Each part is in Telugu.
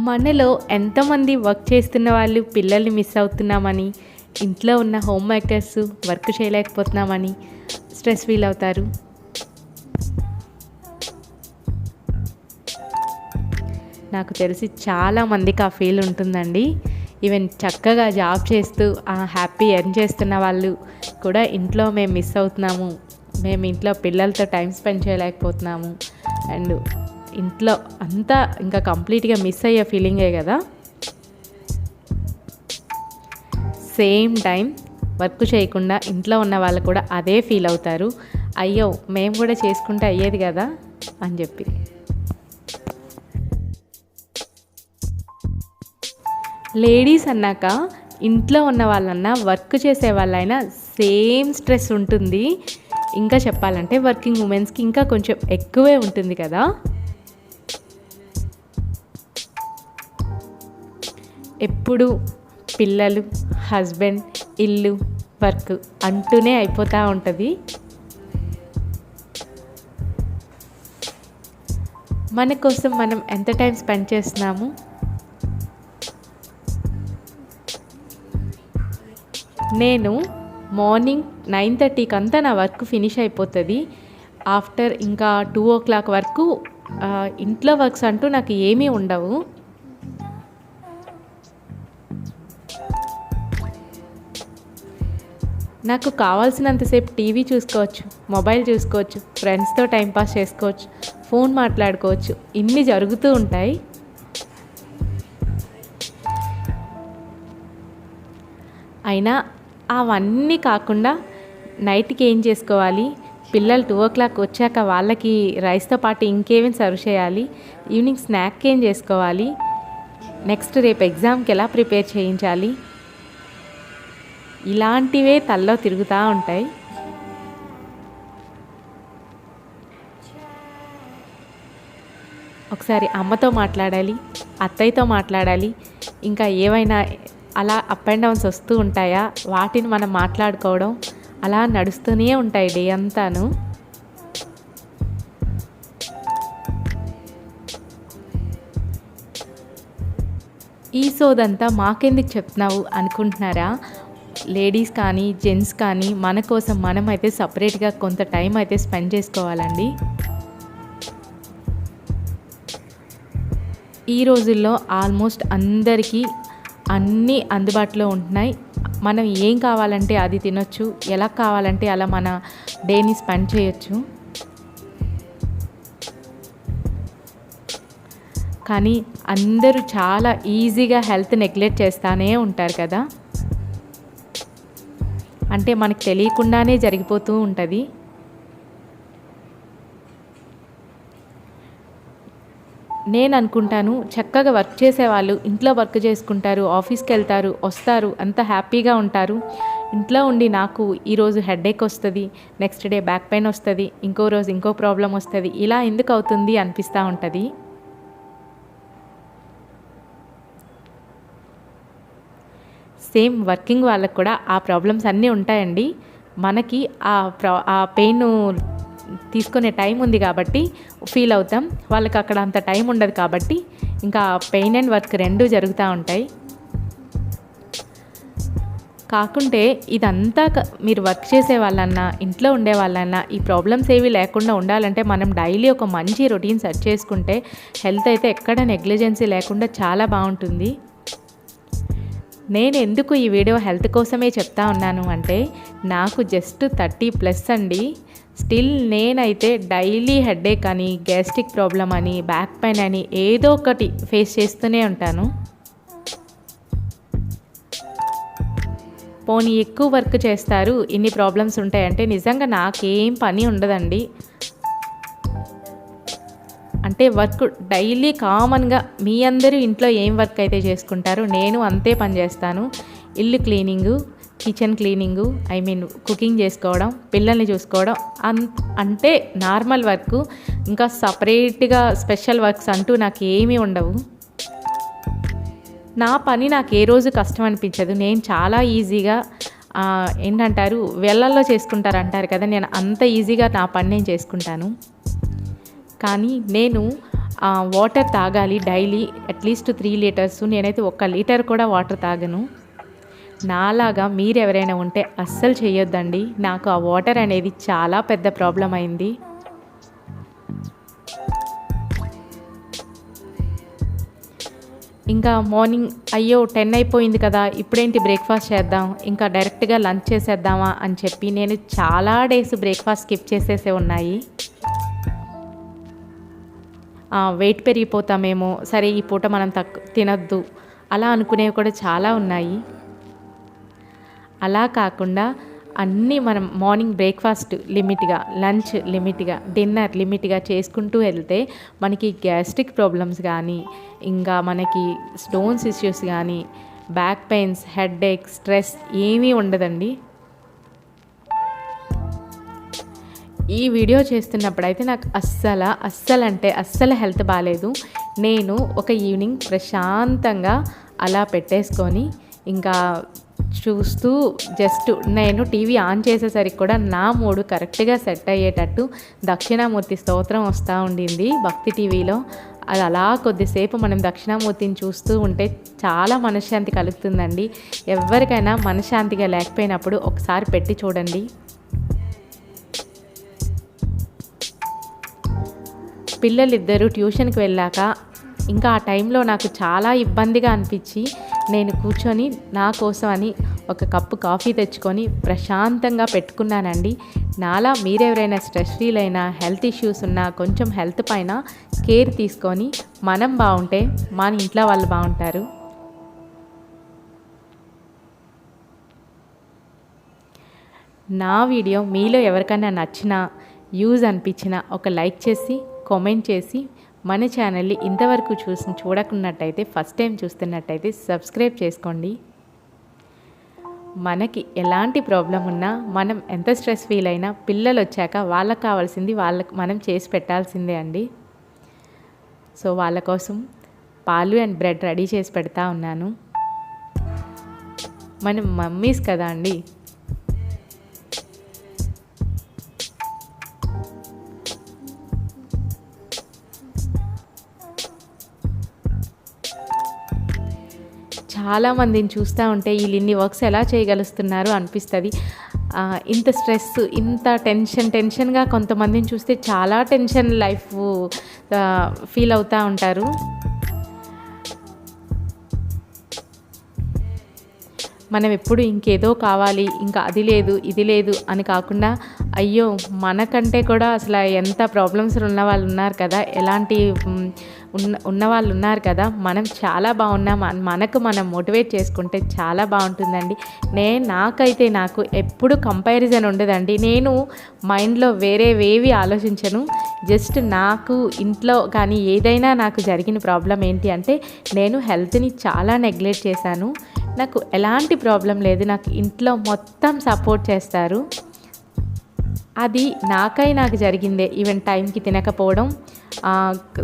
మనలో ఎంతమంది వర్క్ చేస్తున్న వాళ్ళు పిల్లల్ని మిస్ అవుతున్నామని ఇంట్లో ఉన్న హోమ్ మేకర్స్ వర్క్ చేయలేకపోతున్నామని స్ట్రెస్ ఫీల్ అవుతారు? నాకు తెలిసి చాలా మందికి ఆ ఫీల్ ఉంటుందండి. ఈవెన్ చక్కగా జాబ్ చేస్తూ హ్యాపీ ఎర్న్ చేస్తున్న వాళ్ళు కూడా ఇంట్లో మేము మిస్ అవుతున్నాము. మేము ఇంట్లో పిల్లలతో టైం స్పెండ్ చేయలేకపోతున్నాము. అండ్ ఇంట్లో అంతా ఇంకా కంప్లీట్గా మిస్ అయ్యే ఫీలింగే కదా. సేమ్ టైం వర్క్ చేయకుండా ఇంట్లో ఉన్న వాళ్ళు కూడా అదే ఫీల్ అవుతారు. అయ్యో మేము కూడా చేసుకుంటే అయ్యేది కదా అని చెప్పి. లేడీస్ అన్నాక ఇంట్లో ఉన్న వాళ్ళన్నా వర్క్ చేసే వాళ్ళైనా సేమ్ స్ట్రెస్ ఉంటుంది. ఇంకా చెప్పాలంటే వర్కింగ్ ఉమెన్స్కి ఇంకా కొంచెం ఎక్కువే ఉంటుంది కదా. ఎప్పుడు పిల్లలు హస్బెండ్ ఇల్లు వర్క్ అంటూనే అయిపోతూ ఉంటుంది. మన కోసం మనం ఎంత టైం స్పెండ్ చేస్తున్నాము? నేను మార్నింగ్ నైన్ థర్టీకి అంతా నా వర్క్ ఫినిష్ అయిపోతుంది. ఆఫ్టర్ ఇంకా టూ ఓ క్లాక్ వరకు ఇంట్లో వర్క్స్ అంటూ నాకు ఏమీ ఉండవు. నాకు కావాల్సినంతసేపు టీవీ చూసుకోవచ్చు మొబైల్ చూసుకోవచ్చు ఫ్రెండ్స్తో టైంపాస్ చేసుకోవచ్చు ఫోన్ మాట్లాడుకోవచ్చు. ఇన్ని జరుగుతూ ఉంటాయి. అయినా అవన్నీ కాకుండా నైట్కి ఏం చేసుకోవాలి? పిల్లలు టూ ఓ క్లాక్ వచ్చాక వాళ్ళకి రైస్తో పాటు ఇంకేమేమి సర్వ్ చేయాలి? ఈవినింగ్ స్నాక్ ఏం చేసుకోవాలి? నెక్స్ట్ రేపు ఎగ్జామ్కి ఎలా ప్రిపేర్ చేయించాలి? ఇలాంటివే తల్లో తిరుగుతూ ఉంటాయి. ఒకసారి అమ్మతో మాట్లాడాలి అత్తయ్యతో మాట్లాడాలి ఇంకా ఏవైనా అలా అప్ అండ్ డౌన్స్ వస్తూ ఉంటాయా? వాటిని మనం మాట్లాడుకోవడం అలా నడుస్తూనే ఉంటాయి డే అంతాను. ఈ సోదంతా మాకెందుకు చెప్తున్నావు అనుకుంటున్నారా? లేడీస్ కానీ జెంట్స్ కానీ మన కోసం మనం అయితే సపరేట్గా కొంత టైం అయితే స్పెండ్ చేసుకోవాలండి. ఈ రోజుల్లో ఆల్మోస్ట్ అందరికీ అన్నీ అందుబాటులో ఉంటున్నాయి. మనం ఏం కావాలంటే అది తినొచ్చు ఎలా కావాలంటే అలా మన డేని స్పెండ్ చేయొచ్చు. కానీ అందరూ చాలా ఈజీగా హెల్త్ నెగ్లెక్ట్ చేస్తానే ఉంటారు కదా. అంటే మనకు తెలియకుండానే జరిగిపోతూ ఉంటుంది. నేను అనుకుంటాను చక్కగా వర్క్ చేసేవాళ్ళు ఇంట్లో వర్క్ చేసుకుంటారు ఆఫీస్కి వెళ్తారు వస్తారు అంత హ్యాపీగా ఉంటారు. ఇంట్లో ఉండి నాకు ఈరోజు హెడేక్ వస్తుంది నెక్స్ట్ డే బ్యాక్ పెయిన్ వస్తుంది ఇంకో రోజు ఇంకో ప్రాబ్లం వస్తుంది ఇలా ఎందుకు అవుతుంది అనిపిస్తూ ఉంటుంది. సేమ్ వర్కింగ్ వాళ్ళకు కూడా ఆ ప్రాబ్లమ్స్ అన్నీ ఉంటాయండి. మనకి ఆ ప్రా ఆ పెయిన్ తీసుకునే టైం ఉంది కాబట్టి ఫీల్ అవుతాం. వాళ్ళకి అక్కడ అంత టైం ఉండదు కాబట్టి ఇంకా పెయిన్ అండ్ వర్క్ రెండు జరుగుతూ ఉంటాయి. కాకుంటే ఇదంతా మీరు వర్క్ చేసే వాళ్ళన్నా ఇంట్లో ఉండే వాళ్ళన్నా ఈ ప్రాబ్లమ్స్ ఏవి లేకుండా ఉండాలంటే మనం డైలీ ఒక మంచి రొటీన్ సెట్ చేసుకుంటే హెల్త్ అయితే ఎక్కడ నెగ్లిజెన్సీ లేకుండా చాలా బాగుంటుంది. నేను ఎందుకు ఈ వీడియో హెల్త్ కోసమే చెప్తా ఉన్నాను అంటే నాకు జస్ట్ థర్టీ ప్లస్ అండి. స్టిల్ నేనైతే డైలీ హెడేక్ అని గ్యాస్ట్రిక్ ప్రాబ్లం అని బ్యాక్ పెయిన్ అని ఏదో ఒకటి ఫేస్ చేస్తూనే ఉంటాను. పోనీ ఎక్కువ వర్క్ చేస్తారు ఇన్ని ప్రాబ్లమ్స్ ఉంటాయంటే నిజంగా నాకేం పని ఉండదండి. అంటే వర్క్ డైలీ కామన్గా మీ అందరూ ఇంట్లో ఏం వర్క్ అయితే చేసుకుంటారో నేను అంతే పని చేస్తాను. ఇల్లు cleaning kitchen cleaning I mean cooking చేసుకోవడం పిల్లల్ని చూసుకోవడం అన్ అంటే నార్మల్ వర్క్ ఇంకా సపరేట్గా స్పెషల్ వర్క్స్ అంటూ నాకు ఏమీ ఉండవు. నా పని నాకు ఏ రోజు కష్టం అనిపించదు. నేను చాలా ఈజీగా ఏంటంటారు వెళ్ళల్లో చేసుకుంటారు అంటారు కదా నేను అంత ఈజీగా నా పని నేను చేసుకుంటాను. కానీ నేను వాటర్ తాగాలి డైలీ అట్లీస్ట్ త్రీ లీటర్స్ నేనైతే ఒక్క లీటర్ కూడా వాటర్ తాగను. నాలాగా మీరు ఎవరైనా ఉంటే అస్సలు చేయొద్దండి నాకు ఆ వాటర్ అనేది చాలా పెద్ద ప్రాబ్లం అయింది. ఇంకా మార్నింగ్ అయ్యో టెన్ అయిపోయింది కదా ఇప్పుడేంటి బ్రేక్ఫాస్ట్ చేద్దాం? ఇంకా డైరెక్ట్గా లంచ్ చేసేద్దామా అని చెప్పి నేను చాలా డేస్ బ్రేక్ఫాస్ట్ స్కిప్ చేసేసే ఉన్నాయి. వెయిట్ పెరిగిపోతామేమో సరే ఈ పూట మనం తక్కు తినద్దు. అలా అనుకునేవి కూడా చాలా ఉన్నాయి. అలా కాకుండా అన్నీ మనం మార్నింగ్ బ్రేక్ఫాస్ట్ లిమిట్గా లంచ్ లిమిట్గా డిన్నర్ లిమిట్గా చేసుకుంటూ వెళ్తే మనకి గ్యాస్ట్రిక్ ప్రాబ్లమ్స్ కానీ ఇంకా మనకి స్టోన్స్ ఇష్యూస్ కానీ back pains headache stress ఏమీ ఉండదండి. ఈ వీడియో చేస్తున్నప్పుడు అయితే నాకు అస్సలు అస్సలు అంటే అస్సలు హెల్త్ బాగాలేదు నేను ఒక ఈవినింగ్ ప్రశాంతంగా అలా పెట్టేసుకొని ఇంకా చూస్తూ జస్ట్ నేను టీవీ ఆన్ చేసేసరికి కూడా నా మూడు కరెక్ట్గా సెట్ అయ్యేటట్టు దక్షిణామూర్తి స్తోత్రం వస్తూ ఉండింది భక్తి టీవీలో. అది అలా కొద్దిసేపు మనం దక్షిణామూర్తిని చూస్తూ ఉంటే చాలా మనశ్శాంతి కలుగుతుందండి. ఎవరికైనా మనశ్శాంతిగా లేకపోయినప్పుడు ఒకసారి పెట్టి చూడండి. పిల్లలిద్దరూ ట్యూషన్కి వెళ్ళాక ఇంకా ఆ టైంలో నాకు చాలా ఇబ్బందిగా అనిపించి నేను కూర్చొని నా కోసం అని ఒక కప్పు కాఫీ తెచ్చుకొని ప్రశాంతంగా పెట్టుకున్నానండి. నాలా మీరెవరైనా స్ట్రెస్ ఫీల్ అయినా హెల్త్ ఇష్యూస్ ఉన్నా కొంచెం హెల్త్ పైన కేర్ తీసుకొని మనం బాగుంటే మన ఇంట్లో వాళ్ళు బాగుంటారు. నా వీడియో మీలో ఎవరికైనా నచ్చినా యూజ్ అనిపించినా ఒక లైక్ చేసి కామెంట్ చేసి మన ఛానల్ని ఇంతవరకు చూసి చూడకున్నట్టయితే ఫస్ట్ టైం చూస్తున్నట్టయితే సబ్స్క్రైబ్ చేసుకోండి. మనకి ఎలాంటి ప్రాబ్లం ఉన్నా మనం ఎంత స్ట్రెస్ ఫీల్ అయినా పిల్లలు వచ్చాక వాళ్ళకి కావాల్సింది వాళ్ళకి మనం చేసి పెట్టాల్సిందే అండి. సో వాళ్ళ కోసం పాలు అండ్ బ్రెడ్ రెడీ చేసి పెడతా ఉన్నాను. మనం మమ్మీస్ కదా అండి. చాలామందిని చూస్తూ ఉంటే వీళ్ళు ఇన్ని వర్క్స్ ఎలా చేయగలుస్తున్నారు అనిపిస్తుంది. ఇంత స్ట్రెస్ ఇంత టెన్షన్ టెన్షన్గా కొంతమందిని చూస్తే చాలా టెన్షన్ లైఫ్ ఫీల్ అవుతూ ఉంటారు. మనం ఎప్పుడు ఇంకేదో కావాలి ఇంకా అది లేదు ఇది లేదు అని కాకుండా అయ్యో మనకంటే కూడా అసలు ఎంత ప్రాబ్లమ్స్ ఉన్న వాళ్ళు ఉన్నారు కదా ఎలాంటి ఉన్న ఉన్న వాళ్ళు ఉన్నారు కదా మనం చాలా బాగున్నాం. మన- మనకు మనం మోటివేట్ చేసుకుంటే చాలా బాగుంటుందండి. నేను నాకైతే నాకు ఎప్పుడు కంపారిజన్ ఉండదండి. నేను మైండ్లో వేరేవేవి ఆలోచించను. జస్ట్ నాకు ఇంట్లో కానీ ఏదైనా నాకు జరిగిన ప్రాబ్లం ఏంటి అంటే నేను హెల్త్ని చాలా నెగ్లెక్ట్ చేశాను. నాకు ఎలాంటి ప్రాబ్లం లేదు. నాకు ఇంట్లో మొత్తం సపోర్ట్ చేస్తారు. అది నాకై నాకు జరిగిందే. ఈవెన్ టైంకి తినకపోవడం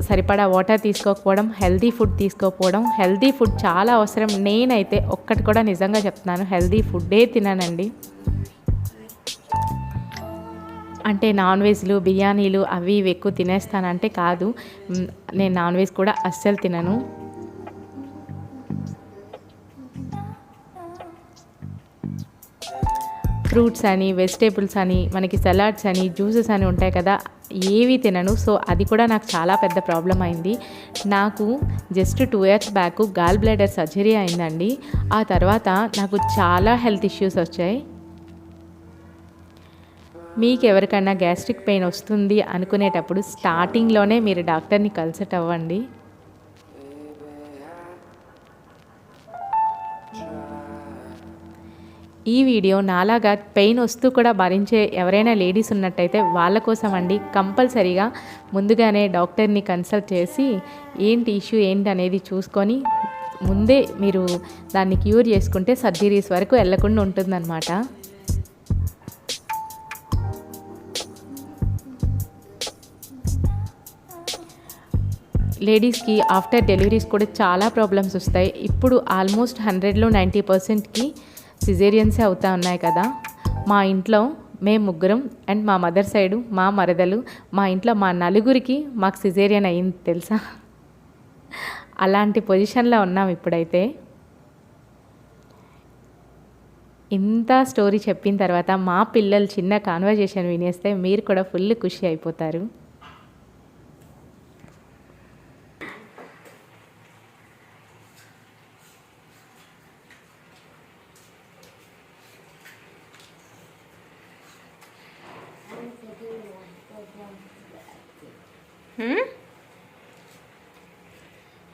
సరిపడా వాటర్ తీసుకోకపోవడం హెల్దీ ఫుడ్ తీసుకోకపోవడం. హెల్దీ ఫుడ్ చాలా అవసరం. నేనైతే ఒక్కటి కూడా నిజంగా చెప్తున్నాను హెల్దీ ఫుడ్డే తినానండి. అంటే నాన్ వెజ్లు బిర్యానీలు అవి ఇవి ఎక్కువ తినేస్తానంటే కాదు. నేను నాన్ వెజ్ కూడా అస్సలు తినను. ఫ్రూట్స్ అని వెజిటేబుల్స్ అని మనకి సలాడ్స్ అని జ్యూసెస్ అని ఉంటాయి కదా ఏవి తినను. సో అది కూడా నాకు చాలా పెద్ద ప్రాబ్లం అయింది. నాకు just two years back gall bladder surgery అయిందండి. ఆ తర్వాత నాకు చాలా హెల్త్ ఇష్యూస్ వచ్చాయి. మీకు ఎవరికైనా గ్యాస్ట్రిక్ పెయిన్ వస్తుంది అనుకునేటప్పుడు స్టార్టింగ్లోనే మీరు డాక్టర్ని కన్సల్ట్ అవ్వండి. ఈ వీడియో నాలాగా పెయిన్ వస్తూ కూడా భరించే ఎవరైనా లేడీస్ ఉన్నట్టయితే వాళ్ళ కోసం అండి. కంపల్సరీగా ముందుగానే డాక్టర్ని కన్సల్ట్ చేసి ఏంటి ఇష్యూ ఏంటి అనేది చూసుకొని ముందే మీరు దాన్ని క్యూర్ చేసుకుంటే సర్జరీస్ వరకు వెళ్ళకుండా ఉంటుందన్నమాట. లేడీస్కి ఆఫ్టర్ డెలివరీస్ కూడా చాలా ప్రాబ్లమ్స్ వస్తాయి. ఇప్పుడు ఆల్మోస్ట్ హండ్రెడ్లో నైంటీ పర్సెంట్కి సిజేరియన్సే అవుతా ఉన్నాయి కదా. మా ఇంట్లో మేము ముగ్గురం అండ్ మా మదర్ సైడు మా మరదలు మా ఇంట్లో మా నలుగురికి మాకు సిజేరియన్ అయింది తెలుసా? అలాంటి పొజిషన్లో ఉన్నాం ఇప్పుడైతే. ఇంత స్టోరీ చెప్పిన తర్వాత మా పిల్లలు చిన్న కాన్వర్జేషన్ వినేస్తే మీరు కూడా ఫుల్ ఖుషి అయిపోతారు. I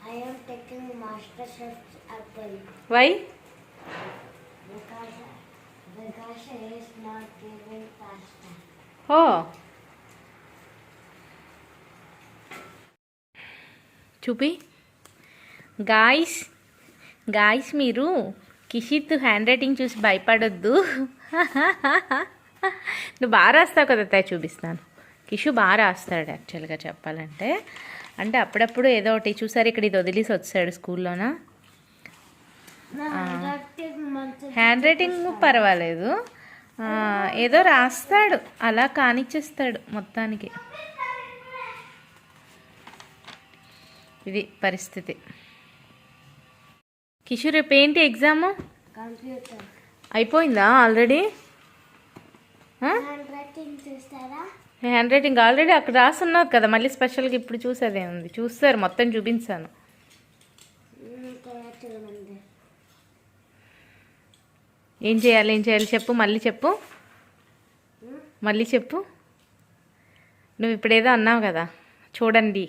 am taking Master Chef Apple why because because he is not giving pasta. ఓ చూపి గాయస్ గాయస్ మీరు కిషిత్ హ్యాండ్ రైటింగ్ చూసి భయపడొద్దు నువ్వు బాగా రాస్తావు కదా తా చూపిస్తాను కిషు బాగా రాస్తాడు యాక్చువల్గా చెప్పాలంటే. అంటే అప్పుడప్పుడు ఏదో ఒకటి చూసారు ఇక్కడ ఇది వదిలేసి వచ్చాడు స్కూల్లోనా? హ్యాండ్ రైటింగ్ పర్వాలేదు. ఏదో రాస్తాడు అలా కానిచ్చేస్తాడు మొత్తానికి. ఇది పరిస్థితి. కిషోర్ రేపు ఏంటి ఎగ్జాము. అయిపోయిందా ఆల్రెడీ? మీ హ్యాండ్ రైటింగ్ ఆల్రెడీ అక్కడ రాస్తున్నారు కదా మళ్ళీ స్పెషల్గా ఇప్పుడు చూసేదే ఉంది. చూస్తారు మొత్తం చూపించాను. ఏం చేయాలి ఏం చేయాలి చెప్పు మళ్ళీ చెప్పు. మళ్ళీ చెప్పు. నువ్వు ఇప్పుడు ఏదో అన్నావు కదా చూడండి.